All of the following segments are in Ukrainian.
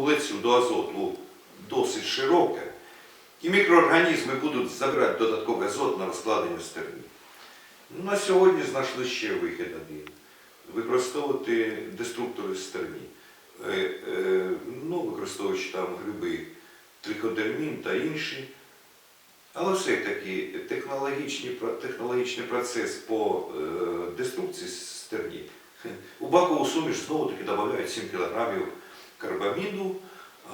вуглецю до азоту досить широке, і мікроорганізми будуть забирати додатковий азот на розкладення стерні. На сьогодні знайшли ще вихід один. Використовувати деструктори стерні. Е, е, ну, використовуючи там гриби триходермін та інші. Але все-таки технологічний, процес по е, деструкції стерні. У бакову суміш знову-таки додають 7 кг карбаміду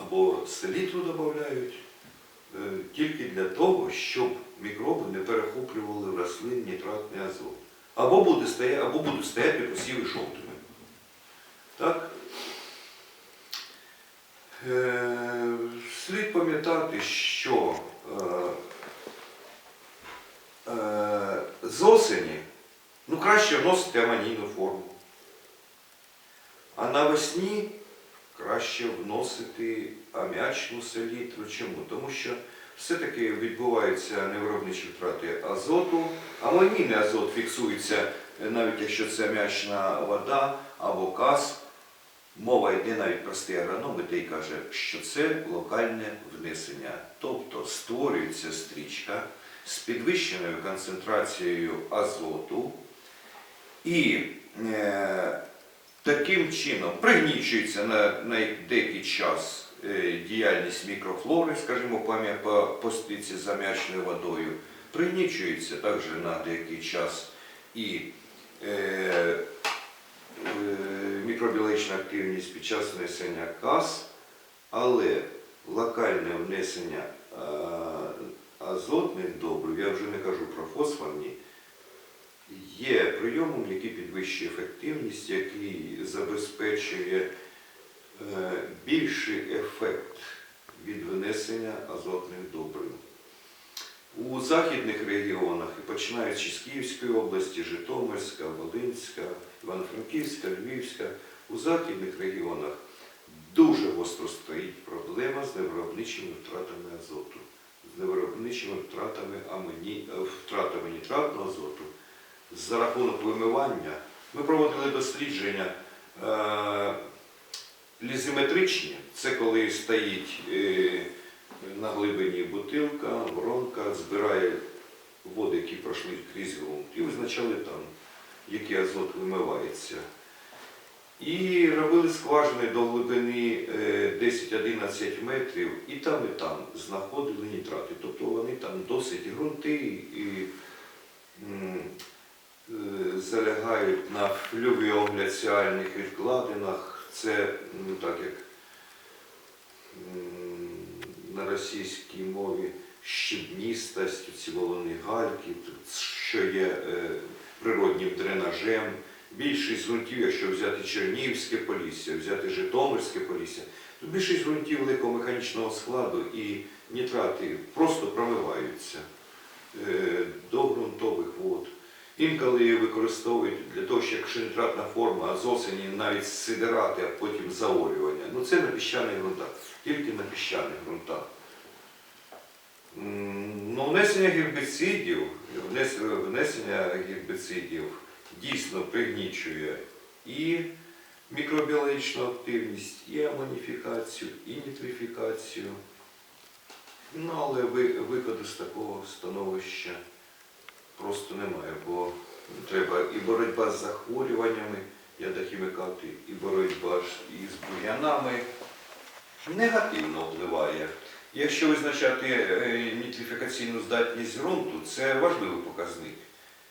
або селітру додають е, тільки для того, щоб мікроби не перехоплювали рослин нітратний азот. Або, буде стоя, або будуть стояти посіви жовтими. Так? Е, слід пам'ятати, що е, з осені ну, краще вносити амонійну форму. А навесні краще вносити аміачну селітру. Чому? Тому що все-таки відбуваються невиробничі втрати азоту. Амонійний азот фіксується, е, навіть якщо це аміачна вода або каз. Мова йде навіть простий агроном, який каже, що це локальне внесення. Тобто створюється стрічка з підвищеною концентрацією азоту і е, таким чином пригнічується на, на деякий час е, діяльність мікрофлори, скажімо, по постиці з аміачною водою, пригнічується також на деякий час і е, е, мікробіологічна активність під час внесення каз, але локальне внесення азотних добрив, я вже не кажу про фосфорні, є прийомом, який підвищує ефективність, який забезпечує е, більший ефект від внесення азотних добрив. У західних регіонах, починаючи з Київської області, Житомирська, Волинська, Івано-Франківська, Львівська, у західних регіонах дуже гостро стоїть проблема з невиробничими втратами азоту, з невиробничими втратами, амоні... втратами нітратного азоту. За рахунок вимивання ми проводили дослідження е, лізиметричні, це коли стоїть е, на глибині бутилка, воронка, збирає води, які пройшли крізь ґрунт, і визначали там, який азот вимивається. І робили скважини до глибини е, 10-11 метрів, і там, і там знаходили нітрати. Тобто вони там досить ґрунти е, залягають на флювіогляціальних відкладинах. Це ну, так як на російській мові щебністость, ці волони гальки, що є е, природнім дренажем. Більшість ґрунтів, якщо взяти Чернігівське полісся, взяти Житомирське полісся, то більшість ґрунтів великого механічного складу і нітрати просто промиваються е, до ґрунтових вод. Інколи її використовують для того, що якщо нітратна форма, а з осені навіть сидирати, а потім заорювання. Ну це на піщаних ґрунтах, тільки на піщаних ґрунтах. Ну, внесення гербіцидів, внесення гербіцидів дійсно пригнічує і мікробіологічну активність, і амоніфікацію, і нітрифікацію. Ну, але ви- виходу з такого становища просто немає, бо треба і боротьба з захворюваннями, ядохімікати, і боротьба із бур'янами негативно впливає. Якщо визначати е, нітрифікаційну здатність ґрунту, це важливий показник,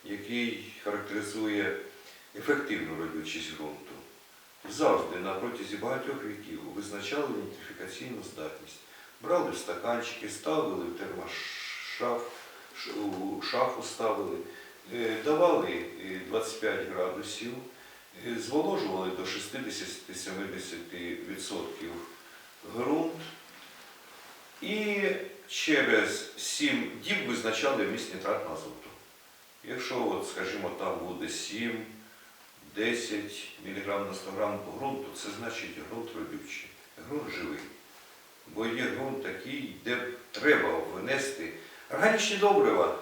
який характеризує ефективну родючість ґрунту. Завжди на протязі багатьох віків визначали нітрифікаційну здатність. Брали стаканчики, ставили в термошаф, шафу ставили, давали е, 25 градусів, е, зволожували до 60-70% ґрунт. І через 7 діб визначали вміст нітратного азоту. Якщо, от, скажімо, там буде 7, 10 мг на 100 грам ґрунту, це значить ґрунт родючий, ґрунт живий. Бо є ґрунт такий, де треба винести органічні добрива,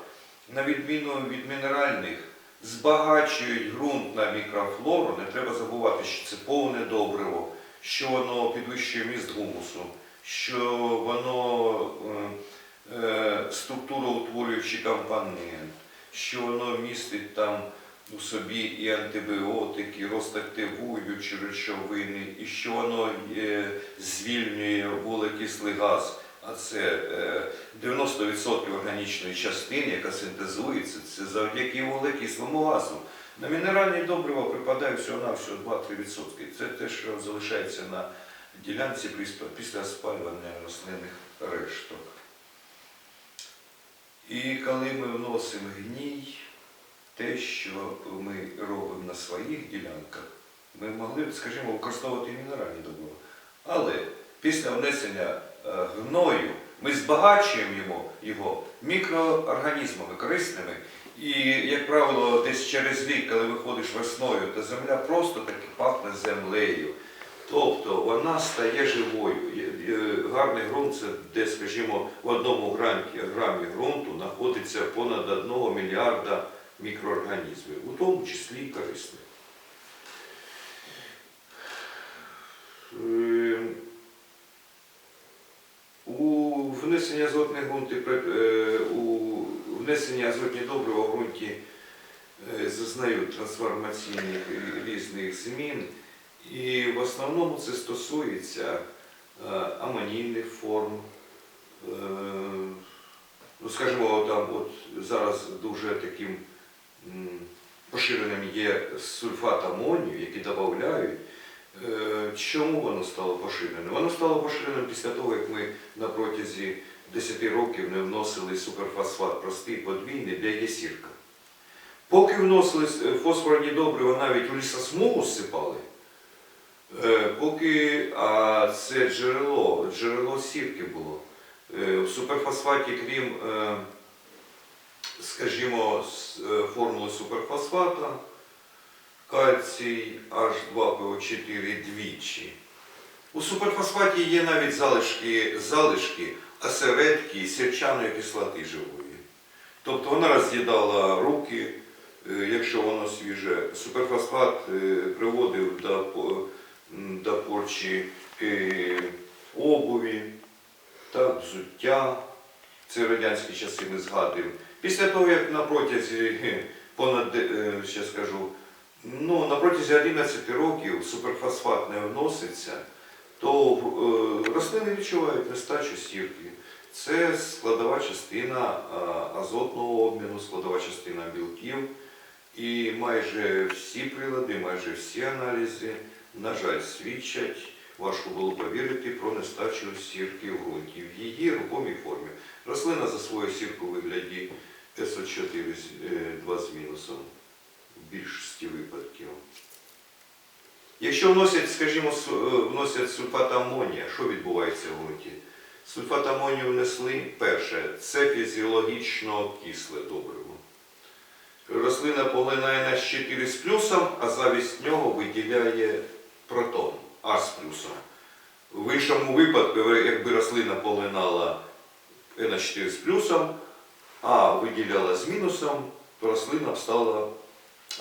на відміну від мінеральних, збагачують ґрунт на мікрофлору. Не треба забувати, що це повне добриво, що воно підвищує міст гумусу, що воно е, е, структуроутворюючий компонент, що воно містить там у собі і антибіотики, розтактивуючі речовини, і що воно е, звільнює вуглекислий газ. А це е, 90% органічної частини, яка синтезується, це завдяки вуглекислому газу. На мінеральні добрива припадає всього-навсього 2-3%. Це те, що залишається на ділянці після- спалювання рослинних решток. І коли ми вносимо гній, те, що ми робимо на своїх ділянках, ми могли б, скажімо, використовувати мінеральні добрива. Але після внесення е, гною ми збагачуємо його, мікроорганізмами корисними. І, як правило, десь через рік, коли виходиш весною, то земля просто таки пахне землею. Тобто вона стає живою. Гарний ґрунт це де, скажімо, в одному грамі ґрунту знаходиться понад 1 мільярда мікроорганізмів, у тому числі і корисних. Е, У ґрунтів, е, у внесення азотні добрива в ґрунті е, зазнають трансформаційних різних змін. І в основному це стосується е, амонійних форм. Ну, скажімо, там от зараз дуже таким поширеним є сульфат амонію, який додають. Чому воно стало поширеним? Воно стало поширеним після того, як ми на протязі 10 років не вносили суперфосфат простий подвійний для єсірка. Поки вносили е, фосфорні добрива, навіть у лісосмугу сипали, е, поки а це джерело, джерело сірки було. Е, В суперфосфаті, крім, скажімо, формули суперфосфата, кальцій H2PO4 двічі. У суперфосфаті є навіть залишки, залишки осередки сірчаної кислоти живої. Тобто вона роз'їдала руки, е, якщо воно свіже. Суперфосфат е, приводив до, до порчі е, обуві, так, взуття. Це радянські часи ми згадуємо. Після того, як на протязі понад, ще скажу, ну, на протязі 11 років суперфосфат не вноситься, то е, рослини відчувають нестачу сірки. Це складова частина азотного обміну, складова частина білків. І майже всі прилади, майже всі аналізи, на жаль, свідчать, важко було повірити про нестачу сірки в ґрунті в її рухомій формі. Рослина засвоює сірку у вигляді СО4 з- е, 2 з мінусом в більшості випадків. Якщо вносять, скажімо, е, вносять сульфат амонія, що відбувається в ґрунті? Сульфат амонію внесли перше, це фізіологічно кисле добриво. Рослина поглинає на 4 з плюсом, а замість нього виділяє протон А з плюсом. В іншому випадку, якби рослина поглинала НH4 з плюсом, а виділяла з мінусом, то рослина б стала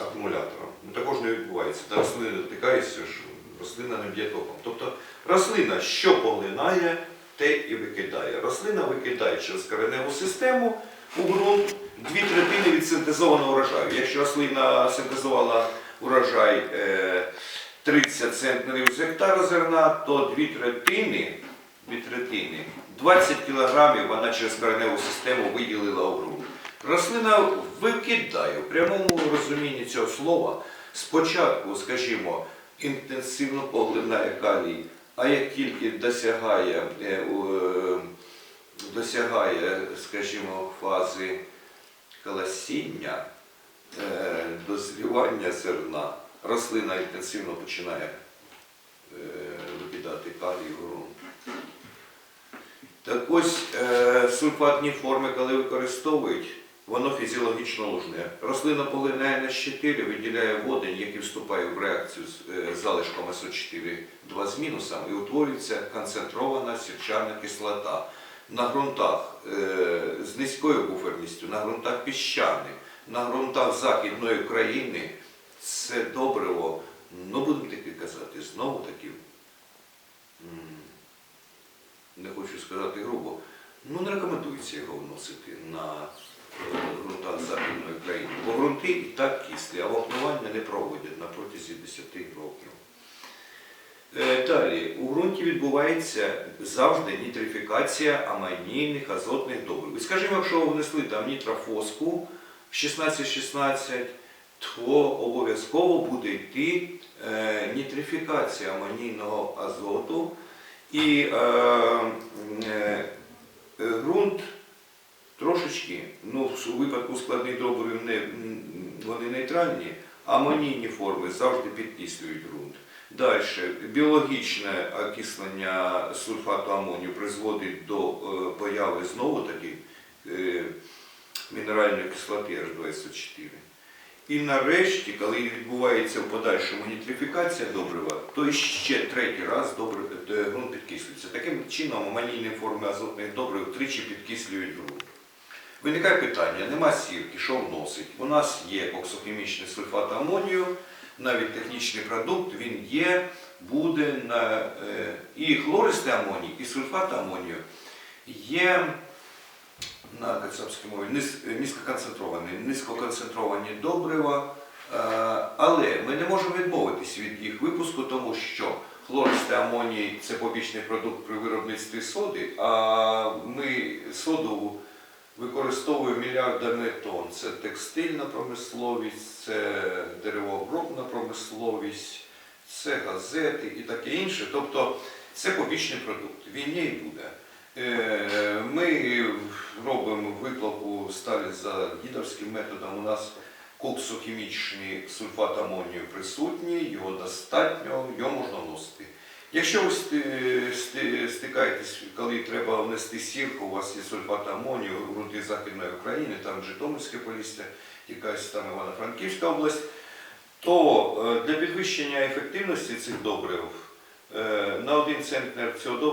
акумулятором. Ну, також не відбувається. Та рослина дотикається, ж рослина не б'є током. Тобто рослина, що поглинає, те і викидає. Рослина викидає через кореневу систему у ґрунт дві третини від синтезованого урожаю. Якщо рослина синтезувала урожай е, 30 центнерів з гектара зерна, то дві третини, дві третини 20 кілограмів вона через кореневу систему виділила у ґрунт. Рослина викидає в прямому розумінні цього слова. Спочатку, скажімо, інтенсивно поглинає калій, а як тільки досягає, е, е, досягає скажімо, фази колосіння, е, дозрівання зерна, рослина інтенсивно починає викидати калій в ґрунт. Так ось сульфатні форми, коли використовують, воно фізіологічно лужне. Рослина полинає на 4 виділяє водень, який вступає в реакцію з е, залишком СО4 2 з мінусом, і утворюється концентрована сірчана кислота. На ґрунтах е, з низькою буферністю, на ґрунтах піщаних, на ґрунтах Західної України це добриво, ну будемо таки казати, знову таки не хочу сказати грубо, ну не рекомендується його вносити на ґрунтах Західної країни. Бо ґрунти і так кислі, а вапнування не проводять на протязі 10 років. Е, Далі, у ґрунті відбувається завжди нітрифікація амонійних азотних добрив. Скажімо, якщо ви внесли там нітрофоску 16-16, то обов'язково буде йти е, нітрифікація амонійного азоту і е, е, е, ґрунт трошечки, ну в випадку складних добрив не, вони нейтральні, амонійні форми завжди підкислюють ґрунт. Далі, біологічне окислення сульфату амонію призводить до е, появи знову таки е, мінеральної кислоти H2SO4. І нарешті, коли відбувається в подальшому нітрифікація добрива, то ще третій раз е, ґрунт підкислюється. Таким чином амонійні форми азотних добрив тричі підкислюють ґрунт. Виникає питання, нема сірки, що вносить? У нас є коксохімічний сульфат амонію, навіть технічний продукт, він є, буде на е, і хлористий амоній, і сульфат амонію є на кацапській мові низ- низькоконцентровані, низькоконцентровані добрива, е, але ми не можемо відмовитись від їх випуску, тому що хлористий амоній це побічний продукт при виробництві соди, а ми соду використовуємо мільярдами тонн. Це текстильна промисловість, це деревообробна промисловість, це газети і таке інше. Тобто це побічний продукт. Він є буде. Е, Ми робимо виклопу сталі за дідовським методом. У нас коксохімічний сульфат амонію присутній, його достатньо, його можна вносити. Якщо ви сти- сти- стикаєтесь, коли треба внести сірку, у вас є сульфат амонію, грунти Західної України, там Житомирське полісся, якась там Івано-Франківська область, то е, для підвищення ефективності цих добрив е, на один центнер цього добрива